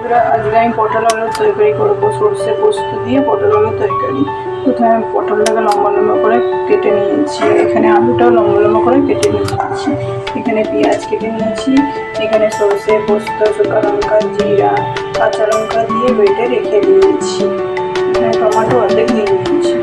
আজকে আমি পটল আলুর তরকারি করব। সর্ষে পোস্ত দিয়ে পটল আলুর তরকারি। প্রথমে আমি পটলটাকে লম্বা লম্বা করে কেটে নিয়েছি। এখানে আলুটাও লম্বা লম্বা করে কেটে নিয়েছি। এখানে পেঁয়াজ কেটে নিয়েছি। এখানে সর্ষে পোস্ত শুকা লঙ্কা, জিরা, কাঁচা লঙ্কা দিয়ে বেটে রেখে দিয়েছি। এখানে টমাটো অর্ধেক নিয়ে নিয়েছি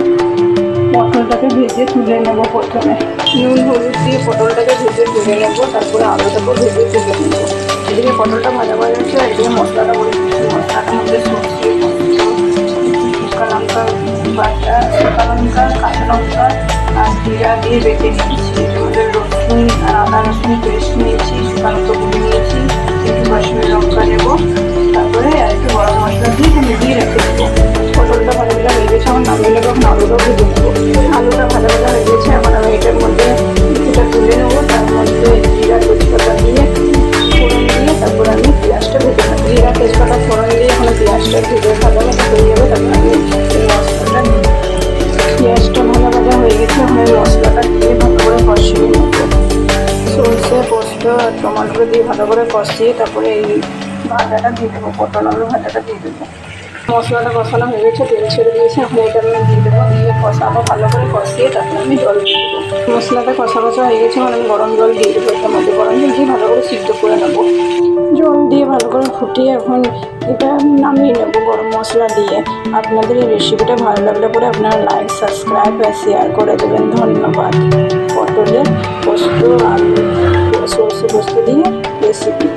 পটলটাকে ভেজে তুলে নেব প্রথমে। নুন, হলুদ দিয়ে পটলটাকে ভেজে তুলে নেব। তারপরে আলুটাকেও ভেজে তুলে নেব। এদিকে পটলটা ভাজা ভাজা হচ্ছে, আর এদিকে মশলাটা দিচ্ছি। মশলাটার মধ্যে সর্ষে পোস্ত শুকা লঙ্কা, বাটা শুকা লঙ্কা, কাঁচা লঙ্কা, আর জিরা দিয়ে বেটে নিয়েছি। মধ্যে রসুন আর আদা রসুন পেস্ট নিয়েছি শুকা লঙ্কা গুঁড়ো নিয়েছি। একটু কাশ্মীরি লঙ্কা নেব। তারপরে আর একটু গরম মশলা দিয়ে এখানে দিয়ে রেখে দেবো। পটলটা ভাজা ভাজা হয়ে গেছে, আমার নামিয়ে নেব আলুটাও নেব আলুটা ভাজা ভাজা হয়ে গেছে, এখন আমি তেজপাতা ফোড়ন দিয়ে এখন পেঁয়াজটা ভেজে ভাজা ভাজা হয়ে যাবে তারপর আমি মশলাটা নিই পেঁয়াজটা ভাজা ভাজা হয়ে গেছে এই মশলাটা দিয়ে ভালো করে কষিয়ে নেব সরষে পোস্ত আর টমাটো দিয়ে ভালো করে কষিয়ে তারপরে এই ভাজাটা দিয়ে দেবো পটল আলু ভাজাটা দিয়ে দেবো মশলাটা কষানো হয়ে গেছে তেল ছেড়ে দিয়েছে এখন এটা আমি দিয়ে দেবো দিয়ে কষাবো ভালো করে কষিয়ে তারপরে আমি জল দিয়ে দেবো মশলাটা কষা কষা হয়ে গেছে এখন আমি গরম জল দিয়ে দেবো এটার মধ্যে গরম জল দিয়ে ভালো করে সিদ্ধ করে নেব। ভালো ফুটিয়ে এখন এটা নামিয়ে নেব গরম মশলা দিয়ে। আপনাদের এই রেসিপিটা ভালো লাগলে পরে আপনারা লাইক সাবস্ক্রাইব আর শেয়ার করে দেবেন। ধন্যবাদ। পটলের পোস্ত, আলু, সর্ষে পোস্ত দিয়ে রেসিপি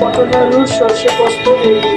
পটল আলুর সর্ষে পোস্ত রেডি